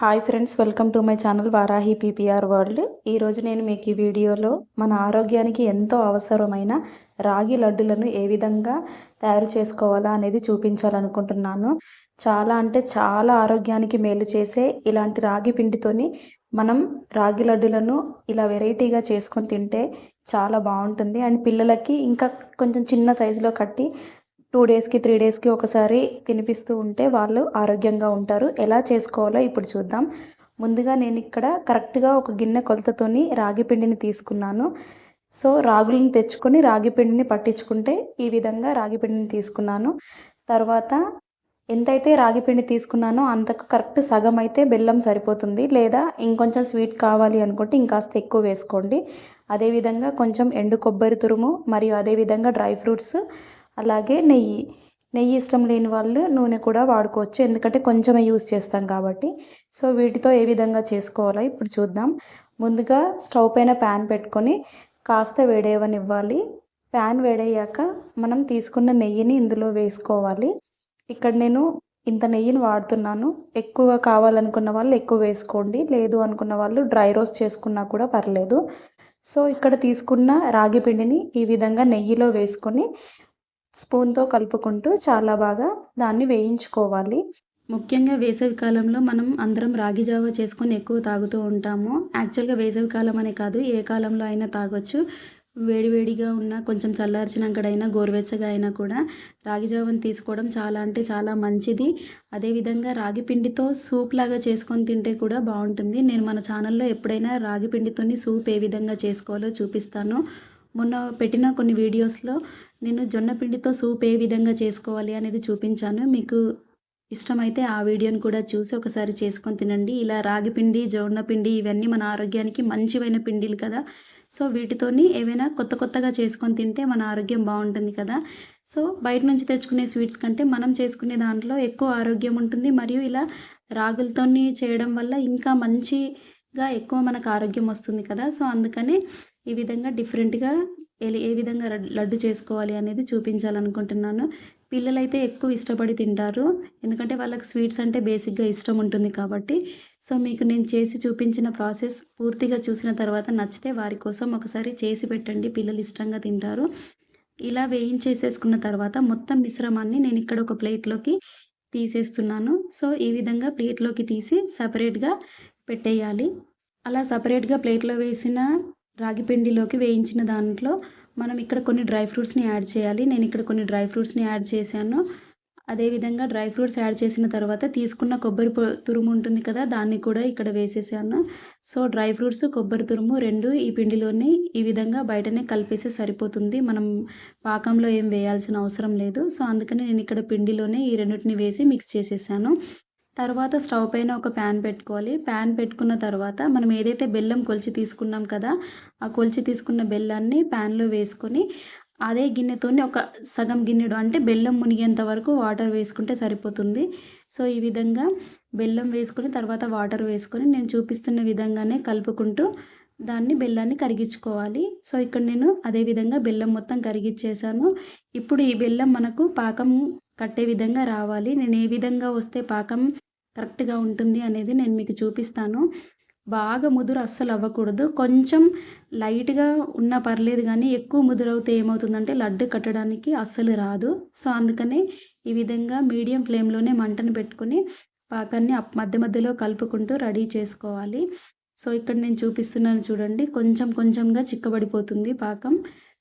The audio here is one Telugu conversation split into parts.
Hi friends welcome to my channel Varahi PPR world. ఈరోజు నేను మీకు ఈ వీడియోలో మన ఆరోగ్యానికి ఎంతో అవసరమైన రాగి లడ్డులను ఏ విధంగా తయారు చేసుకోవాలా అనేది చూపించాలనుకుంటున్నాను. చాలా అంటే చాలా ఆరోగ్యానికి మేలు చేసే ఇలాంటి రాగి పిండితోని మనం రాగి లడ్డులను ఇలా వెరైటీగా చేసుకొని తింటే చాలా బాగుంటుంది. అండ్ పిల్లలకి ఇంకా కొంచెం చిన్న సైజులో కట్టి టూ డేస్కి త్రీ డేస్కి ఒకసారి తినిపిస్తూ ఉంటే వాళ్ళు ఆరోగ్యంగా ఉంటారు. ఎలా చేసుకోవాలో ఇప్పుడు చూద్దాం. ముందుగా నేను ఇక్కడ కరెక్ట్గా ఒక గిన్నె కొలతతోని రాగి పిండిని తీసుకున్నాను. సో రాగులను తెచ్చుకొని రాగి పిండిని పట్టించుకుంటే ఈ విధంగా రాగి పిండిని తీసుకున్నాను. తర్వాత ఎంతైతే రాగి పిండి తీసుకున్నానో అంతకు కరెక్ట్ సగం అయితే బెల్లం సరిపోతుంది. లేదా ఇంకొంచెం స్వీట్ కావాలి అనుకుంటే ఇంకాస్త ఎక్కువ వేసుకోండి. అదేవిధంగా కొంచెం ఎండు కొబ్బరి తురుము మరియు అదేవిధంగా డ్రై ఫ్రూట్స్ అలాగే నెయ్యి. నెయ్యి ఇష్టం లేని వాళ్ళు నూనె కూడా వాడుకోవచ్చు. ఎందుకంటే కొంచెమే యూస్ చేస్తాం కాబట్టి. సో వీటితో ఏ విధంగా చేసుకోవాలో ఇప్పుడు చూద్దాం. ముందుగా స్టవ్ పైన ప్యాన్ పెట్టుకొని కాస్త వేడేవనివ్వాలి ప్యాన్ వేడయ్యాక మనం తీసుకున్న నెయ్యిని ఇందులో వేసుకోవాలి. ఇక్కడ నేను ఇంత నెయ్యిని వాడుతున్నాను. ఎక్కువ కావాలనుకున్న వాళ్ళు ఎక్కువ వేసుకోండి. లేదు అనుకున్న వాళ్ళు డ్రై రోస్ట్ చేసుకున్నా కూడా పర్లేదు. సో ఇక్కడ తీసుకున్న రాగి పిండిని ఈ విధంగా నెయ్యిలో వేసుకొని స్పూన్తో కలుపుకుంటూ చాలా బాగా దాన్ని వేయించుకోవాలి. ముఖ్యంగా వేసవి కాలంలో మనం అందరం రాగి జావ చేసుకొని ఎక్కువ తాగుతూ ఉంటాము. యాక్చువల్గా వేసవి కాలం అనే కాదు ఏ కాలంలో అయినా తాగొచ్చు. వేడివేడిగా ఉన్న కొంచెం చల్లార్చినాకడైనా గోరువెచ్చగా అయినా కూడా రాగి జావని తీసుకోవడం చాలా అంటే చాలా మంచిది. అదేవిధంగా రాగి పిండితో సూప్ లాగా చేసుకొని తింటే కూడా బాగుంటుంది. నేను మన ఛానల్లో ఎప్పుడైనా రాగి పిండితోని సూప్ ఏ విధంగా చేసుకోవాలో చూపిస్తాను. మొన్న పెట్టిన కొన్ని వీడియోస్లో నేను జొన్న పిండితో సూప్ ఏ విధంగా చేసుకోవాలి అనేది చూపించాను. మీకు ఇష్టమైతే ఆ వీడియోని కూడా చూసి ఒకసారి చేసుకొని తినండి. ఇలా రాగి పిండి జొన్న పిండి ఇవన్నీ మన ఆరోగ్యానికి మంచివైన పిండిలు కదా. సో వీటితోని ఏవైనా కొత్త కొత్తగా చేసుకొని తింటే మన ఆరోగ్యం బాగుంటుంది కదా. సో బయట నుంచి తెచ్చుకునే స్వీట్స్ కంటే మనం చేసుకునే దాంట్లో ఎక్కువ ఆరోగ్యం ఉంటుంది. మరియు ఇలా రాగులతోని చేయడం వల్ల ఇంకా మంచిగా ఎక్కువ మనకు ఆరోగ్యం వస్తుంది కదా. సో అందుకని ఈ విధంగా డిఫరెంట్గా ఏ విధంగా లడ్డు చేసుకోవాలి అనేది చూపించాలనుకుంటున్నాను. పిల్లలైతే ఎక్కువ ఇష్టపడి తింటారు. ఎందుకంటే వాళ్ళకి స్వీట్స్ అంటే బేసిక్గా ఇష్టం ఉంటుంది కాబట్టి. సో మీకు నేను చేసి చూపించిన ప్రాసెస్ పూర్తిగా చూసిన తర్వాత నచ్చితే వారి కోసం ఒకసారి చేసి పెట్టండి. పిల్లలు ఇష్టంగా తింటారు. ఇలా వేయించేసేసుకున్న తర్వాత మొత్తం మిశ్రమాన్ని నేను ఇక్కడ ఒక ప్లేట్లోకి తీసేస్తున్నాను. సో ఈ విధంగా ప్లేట్లోకి తీసి సపరేట్గా పెట్టేయాలి. అలా సపరేట్గా ప్లేట్లో వేసిన రాగి పిండిలోకి వేయించిన దాంట్లో మనం ఇక్కడ కొన్ని డ్రై ఫ్రూట్స్ని యాడ్ చేయాలి. నేను ఇక్కడ కొన్ని డ్రై ఫ్రూట్స్ని యాడ్ చేశాను. అదేవిధంగా డ్రై ఫ్రూట్స్ యాడ్ చేసిన తర్వాత తీసుకున్న కొబ్బరి తురుము ఉంటుంది కదా దాన్ని కూడా ఇక్కడ వేసేసాను. సో డ్రై ఫ్రూట్స్ కొబ్బరి తురుము రెండు ఈ పిండిలోనే ఈ విధంగా బయటనే కలిపేస్తే సరిపోతుంది. మనం పాకంలో ఏం వేయాల్సిన అవసరం లేదు. సో అందుకని నేను ఇక్కడ పిండిలోనే ఈ రెండింటిని వేసి మిక్స్ చేసేసాను. తర్వాత స్టవ్ పైన ఒక ప్యాన్ పెట్టుకోవాలి. ప్యాన్ పెట్టుకున్న తర్వాత మనం ఏదైతే బెల్లం కొలిచి తీసుకున్నాం కదా ఆ కొలిచి తీసుకున్న బెల్లాన్ని ప్యాన్లో వేసుకొని అదే గిన్నెతోని ఒక సగం గిన్నెడు అంటే బెల్లం మునిగేంత వరకు వాటర్ వేసుకుంటే సరిపోతుంది. సో ఈ విధంగా బెల్లం వేసుకొని తర్వాత వాటర్ వేసుకొని నేను చూపిస్తున్న విధంగానే కలుపుకుంటూ దాన్ని బెల్లాన్ని కరిగించుకోవాలి. సో ఇక్కడ నేను అదే విధంగా బెల్లం మొత్తం కరిగించేసాను ఇప్పుడు ఈ బెల్లం మనకు పాకం కట్టే విధంగా రావాలి. నేను ఏ విధంగా వస్తే పాకం కరెక్ట్గా ఉంటుంది అనేది నేను మీకు చూపిస్తాను. బాగా ముదురు అస్సలు అవ్వకూడదు. కొంచెం లైట్గా ఉన్నా పర్లేదు కానీ ఎక్కువ ముదురవుతే ఏమవుతుందంటే లడ్డు కట్టడానికి అస్సలు రాదు. సో అందుకనే ఈ విధంగా మీడియం ఫ్లేమ్లోనే మంటను పెట్టుకుని పాకాన్ని మధ్య మధ్యలో కలుపుకుంటూ రెడీ చేసుకోవాలి. సో ఇక్కడ నేను చూపిస్తున్నాను చూడండి. కొంచెం కొంచెంగా చిక్కబడిపోతుంది పాకం.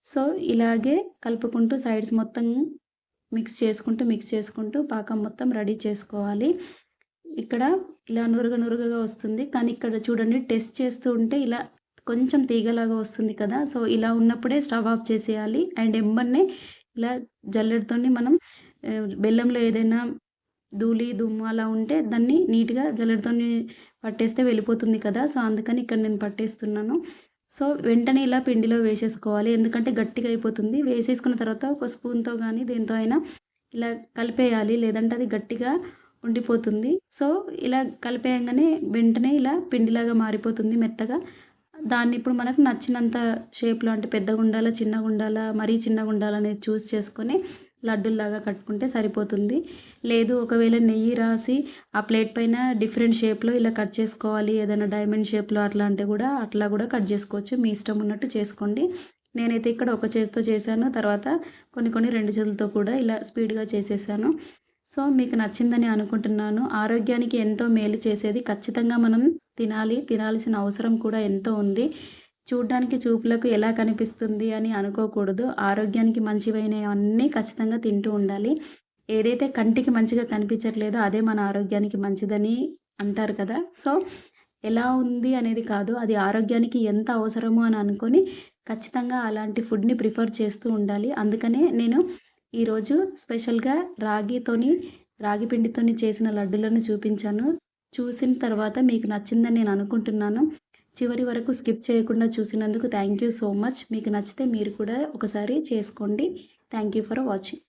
సో ఇలాగే కలుపుకుంటూ సైడ్స్ మొత్తం మిక్స్ చేసుకుంటూ మిక్స్ చేసుకుంటూ పాకం మొత్తం రెడీ చేసుకోవాలి. ఇక్కడ ఇలా నురగ నురగగా వస్తుంది. కానీ ఇక్కడ చూడండి టెస్ట్ చేస్తూ ఉంటే ఇలా కొంచెం తీగలాగా వస్తుంది కదా. సో ఇలా ఉన్నప్పుడే స్టవ్ ఆఫ్ చేసేయాలి. అండ్ ఎంబన్నే ఇలా జల్లెడతోని మనం బెల్లంలో ఏదైనా ధూళి దుమ్ము అలా ఉంటే దాన్ని నీట్గా జల్లెడతోని పట్టేస్తే వెళ్ళిపోతుంది కదా. సో అందుకని ఇక్కడ నేను పట్టేస్తున్నాను. సో వెంటనే ఇలా పిండిలో వేసేసుకోవాలి. ఎందుకంటే గట్టిగా అయిపోతుంది. వేసేసుకున్న తర్వాత ఒక స్పూన్తో కానీ దేంతో అయినా ఇలా కలిపేయాలి. లేదంటే అది గట్టిగా ఉండిపోతుంది. సో ఇలా కలిపేయంగానే వెంటనే ఇలా పిండిలాగా మారిపోతుంది మెత్తగా. దాన్ని ఇప్పుడు మనకు నచ్చినంత షేప్లో అంటే పెద్దగా ఉండాలా చిన్నగా ఉండాలా మరీ చిన్నగా ఉండాలనేది చూస్ చేసుకొని లడ్డూల్లాగా కట్టుకుంటే సరిపోతుంది. లేదు ఒకవేళ నెయ్యి రాసి ఆ ప్లేట్ పైన డిఫరెంట్ షేప్లో ఇలా కట్ చేసుకోవాలి ఏదైనా డైమండ్ షేప్లో అట్లా అంటే కూడా అట్లా కూడా కట్ చేసుకోవచ్చు. మీ ఇష్టం ఉన్నట్టు చేసుకోండి. నేనైతే ఇక్కడ ఒక చేతితో చేశాను తర్వాత కొన్ని కొన్ని రెండు చేతులతో కూడా ఇలా స్పీడ్గా చేసేసాను. సో మీకు నచ్చిందని అనుకుంటున్నాను. ఆరోగ్యానికి ఎంతో మేలు చేసేది. ఖచ్చితంగా మనం తినాలి. తినాల్సిన అవసరం కూడా ఎంతో ఉంది. చూడ్డానికి చూపులకు ఎలా కనిపిస్తుంది అని అనుకోకూడదు. ఆరోగ్యానికి మంచివైనవన్నీ ఖచ్చితంగా తింటూ ఉండాలి. ఏదైతే కంటికి మంచిగా కనిపించట్లేదో అదే మన ఆరోగ్యానికి మంచిదని అంటారు కదా. సో ఎలా ఉంది అనేది కాదు. అది ఆరోగ్యానికి ఎంత అవసరమో అని అనుకొని ఖచ్చితంగా అలాంటి ఫుడ్ని ప్రిఫర్ చేస్తూ ఉండాలి. అందుకనే నేను ఈరోజు స్పెషల్గా రాగితోని రాగి పిండితోని చేసిన లడ్డులను చూపించాను. చూసిన తర్వాత మీకు నచ్చిందని నేను అనుకుంటున్నాను. చివరి వరకు స్కిప్ చేయకుండా చూసినందుకు థ్యాంక్ యూ సో మచ్. మీకు నచ్చితే మీరు కూడా ఒకసారి చేసుకోండి. Thank you for watching.